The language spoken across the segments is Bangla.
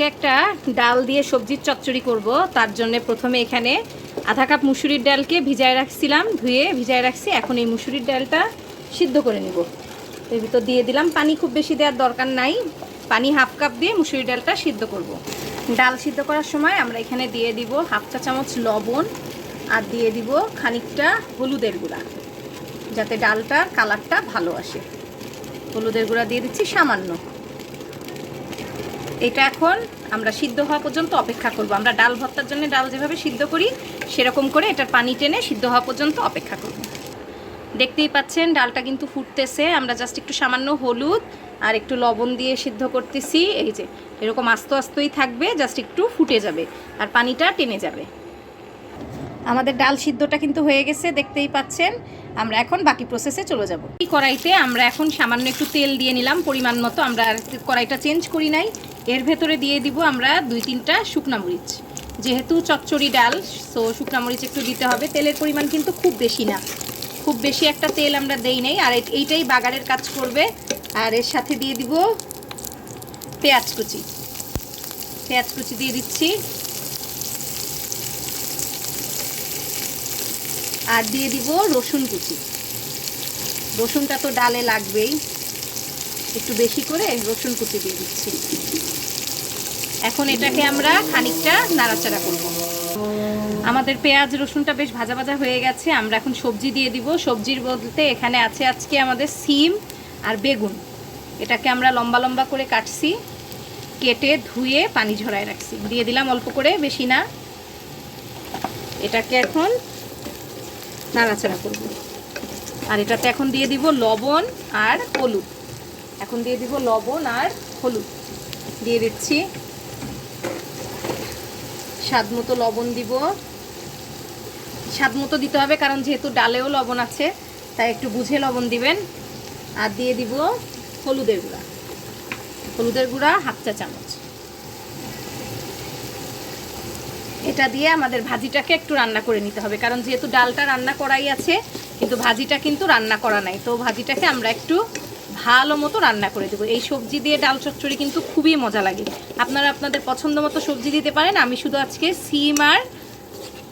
আজকে একটা ডাল দিয়ে সবজির চচ্চড়ি করব। তার জন্য প্রথমে এখানে আধা কাপ মুসুরির ডালকে ভিজায় রাখছিলাম, ধুয়ে ভিজায় রাখছি। এখন এই মুসুরির ডালটা সিদ্ধ করে নিব। এর ভিতর দিয়ে দিলাম পানি, খুব বেশি দেওয়ার দরকার নাই। পানি হাফ কাপ দিয়ে মুসুরি ডালটা সিদ্ধ করব। ডাল সিদ্ধ করার সময় আমরা এখানে দিয়ে দিব হাফ চা চামচ লবণ আর দিয়ে দিব খানিকটা হলুদের গুঁড়া, যাতে ডালটার কালারটা ভালো আসে। হলুদের গুঁড়া দিয়ে দিচ্ছি সামান্য। এটা এখন আমরা সিদ্ধ হওয়া পর্যন্ত অপেক্ষা করব। আমরা ডাল ভর্তার জন্য ডাল যেভাবে সিদ্ধ করি, সেরকম করে এটার পানি টেনে সিদ্ধ হওয়া পর্যন্ত অপেক্ষা করব। দেখতেই পাচ্ছেন, ডালটা কিন্তু ফুটতেছে। আমরা জাস্ট একটু সামান্য হলুদ আর একটু লবণ দিয়ে সিদ্ধ করতেছি। এই যে, এরকম আস্তে আস্তই থাকবে জাস্ট একটু ফুটে যাবে আর পানিটা টেনে যাবে। আমাদের ডাল সিদ্ধটা কিন্তু হয়ে গেছে, দেখতেই পাচ্ছেন। আমরা এখন বাকি প্রসেসে চলে যাব। এই কড়াইতে আমরা এখন সামান্য একটু তেল দিয়ে নিলাম, পরিমাণ মতো। আমরা কড়াইটা চেঞ্জ করি নাই। এর ভেতরে দিয়ে দিব আমরা দুই তিনটা শুকনা মরিচ। যেহেতু চচ্চড়ি ডাল সো শুকনা মরিচ একটু দিতে হবে। তেলের পরিমাণ কিন্তু খুব বেশি না। খুব বেশি একটা তেল আমরা দেই নাই। আর এইটাই বাগারের কাজ করবে। আর এর সাথে দিয়ে দিব পেঁয়াজ কুচি। পেঁয়াজ কুচি দিয়ে দিচ্ছি। আর দিয়ে দিব রসুন কুচি। রসুনটা তো ডালে লাগবেই। একটু বেশি করে রসুন কুচি দিয়ে দিচ্ছি। এখন এটাকে আমরা খানিকটা নাড়াচাড়া করব। আমাদের পেঁয়াজ, রসুনটা বেশ ভাজা ভাজা হয়ে গেছে। আমরা এখন সবজি দিয়ে দিব। সবজির বলতে এখানে আছে আজকে আমাদের সিম আর বেগুন। এটাকে আমরা লম্বা লম্বা করে কাটছি, কেটে ধুয়ে পানি ঝরায় রাখছি। দিয়ে দিলাম অল্প করে, বেশি না। এটাকে এখন নাড়াচাড়া করব। আর এটাতে এখন দিয়ে দিব লবণ আর হলুদ। এখন দিয়ে দিব লবণ আর হলুদ। দিয়ে দিচ্ছি। স্বাদ মতো লবণ দিব। স্বাদ মতো দিতে হবে কারণ যেহেতু ডালেও লবণ আছে, তাই একটু বুঝে লবণ দিবেন। আর দিয়ে দিব হলুদের গুঁড়া। হলুদের গুঁড়া হাফ চা চামচ। এটা দিয়ে আমাদের ভাজিটাকে একটু রান্না করে নিতে হবে। কারণ যেহেতু ডালটা রান্না করাই আছে, কিন্তু ভাজিটা কিন্তু রান্না করা নাই। তো ভাজিটাকে আমরা একটু ভালো মতো রান্না করে দেবো। এই সবজি দিয়ে ডাল চচ্চড়ি কিন্তু খুবই মজা লাগে। আপনারা আপনাদের পছন্দ মতো সবজি দিতে পারেন। আমি শুধু আজকে সিম আর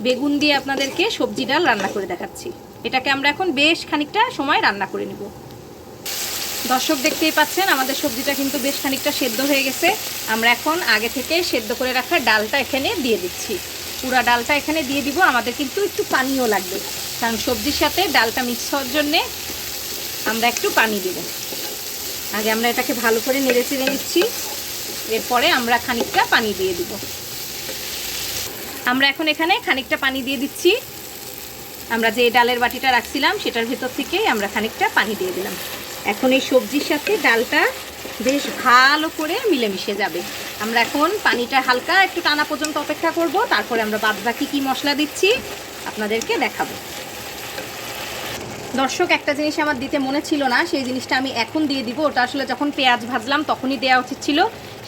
বেগুন দিয়ে আপনাদেরকে সবজি ডাল রান্না করে দেখাচ্ছি। এটাকে আমরা এখন বেশ খানিকটা সময় রান্না করে নিব। দর্শক দেখতেই পাচ্ছেন, আমাদের সবজিটা কিন্তু বেশ খানিকটা সেদ্ধ হয়ে গেছে। আমরা এখন আগে থেকে সেদ্ধ করে রাখা ডালটা এখানে দিয়ে দিচ্ছি। পুরা ডালটা এখানে দিয়ে দিব, আমাদের কিন্তু একটু পানিও লাগবে কারণ সবজির সাথে ডালটা মিক্স হওয়ার জন্যে আমরা একটু পানি দেব। আগে আমরা এটাকে ভালো করে নেড়ে চেড়ে নিচ্ছি। এরপরে আমরা খানিকটা পানি দিয়ে দিব। আমরা এখন এখানে খানিকটা পানি দিয়ে দিচ্ছি। আমরা যে ডালের বাটিটা রাখছিলাম, সেটার ভেতর থেকেই আমরা খানিকটা পানি দিয়ে দিলাম। এখন এই সবজির সাথে ডালটা বেশ ভালো করে মিলেমিশে যাবে। আমরা এখন পানিটা হালকা একটু টানা পর্যন্ত অপেক্ষা করব, তারপরে আমরা বাদ বাকি কী মশলা দিচ্ছি আপনাদেরকে দেখাবো। দর্শক, একটা জিনিস আমার দিতে মনে ছিল না, সেই জিনিসটা আমি এখন দিয়ে দিব। ওটা আসলে যখন পেঁয়াজ ভাজলাম তখনই দেওয়া উচিত ছিল,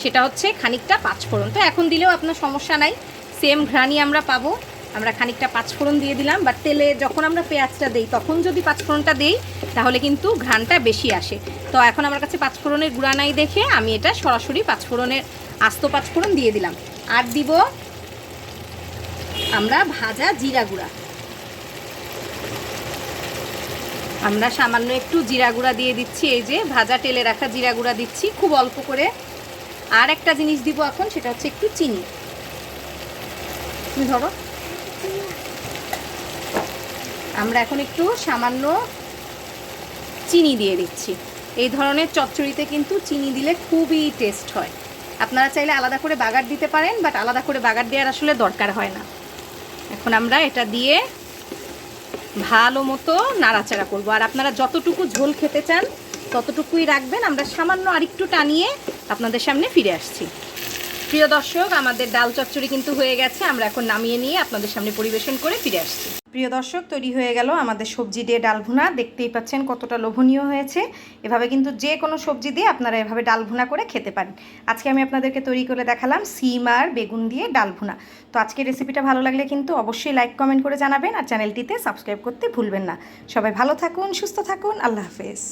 সেটা হচ্ছে খানিকটা পাঁচফোড়ন। তো এখন দিলেও আপনার সমস্যা নাই, সেম ঘ্রাণই আমরা পাবো। আমরা খানিকটা পাঁচফোড়ন দিয়ে দিলাম, বা তেলে যখন আমরা পেঁয়াজটা দেই, তখন যদি পাঁচফোড়নটা দেই, তাহলে কিন্তু ঘ্রাণটা বেশি আসে। তো এখন আমার কাছে পাঁচফোড়নের গুঁড়া নাই দেখে আমি এটা সরাসরি পাঁচফোড়নের আস্ত পাঁচফোড়ন দিয়ে দিলাম। আর দিব আমরা ভাজা জিরা গুঁড়া। আমরা সামান্য একটু জিরা গুঁড়া দিয়ে দিচ্ছি, এই যে ভাজা তেলে রাখা জিরা গুঁড়া দিচ্ছি, খুব অল্প করে। আর একটা জিনিস দিব এখন, সেটা হচ্ছে একটু চিনি। ধরো। আমরা এখন একটু সামান্য চিনি দিয়ে দিচ্ছি। এই ধরনের চচ্চড়িতে কিন্তু চিনি দিলে খুবই টেস্ট হয়। আপনারা চাইলে আলাদা করে বাগার দিতে পারেন বাট আলাদা করে বাগার দেওয়ার আসলে দরকার হয় না। এখন আমরা এটা দিয়ে ভালো মতো নাড়াচাড়া করব। আর আপনারা যতটুকু ঝোল খেতে চান, ততটুকুই রাখবেন। আমরা সামান্য আরেকটু টানিয়ে আপনাদের সামনে ফিরে আসছি। প্রিয় দর্শক, আমাদের ডাল চচ্চড়ি কিন্তু হয়ে গেছে। আমরা এখন নামিয়ে নিয়ে আপনাদের সামনে পরিবেশন করে ফিরে আসছি। প্রিয় দর্শক, তৈরি হয়ে গেল আমাদের সবজি দিয়ে ডাল ভুনা। দেখতেই পাচ্ছেন কতটা লোভনীয় হয়েছে। এভাবে কিন্তু যে কোনো সবজি দিয়ে আপনারা এভাবে ডাল ভুনা করে খেতে পারেন। আজকে আমি আপনাদেরকে তৈরি করে দেখালাম সিম আর বেগুন দিয়ে ডাল ভুনা। তো আজকে রেসিপিটা ভালো লাগলে কিন্তু অবশ্যই লাইক, কমেন্ট করে জানাবেন আর চ্যানেলটিতে সাবস্ক্রাইব করতে ভুলবেন না। সবাই ভালো থাকুন, সুস্থ থাকুন। আল্লাহ হাফেজ।